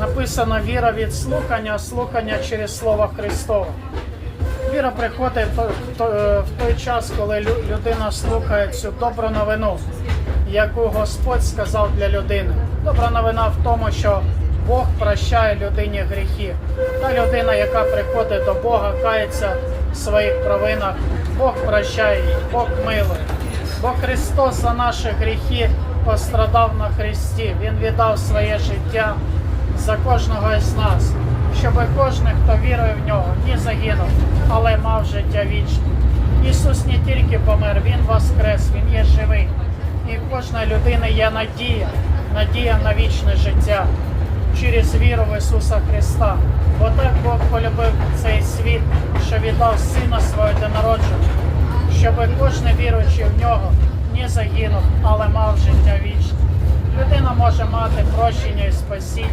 Написано віра від слухання, слухання через Слово Христове. Віра приходить в той- е, час, коли людина слухає цю добру новину, яку Господь сказав для людини. Добра новина в тому, що Бог прощає людині гріхи. Та людина, яка приходить до Бога, кається в своїх провинах, Бог прощає її, Бог милує. Бо Христос за наші гріхи пострадав на Христі. Він віддав своє життя за кожного із нас, щоб кожен, хто вірує в нього, не загинув, але мав життя вічне. Ісус не тільки помер, Він воскрес, Він є живий. І в кожної людини є надія, надія на вічне життя через віру в Ісуса Христа. Бо так Бог полюбив цей світ, що віддав Сина свого народження, щоб кожен віруючий в нього не загинув, але мав життя вічне. Людина може мати прощення і спасіння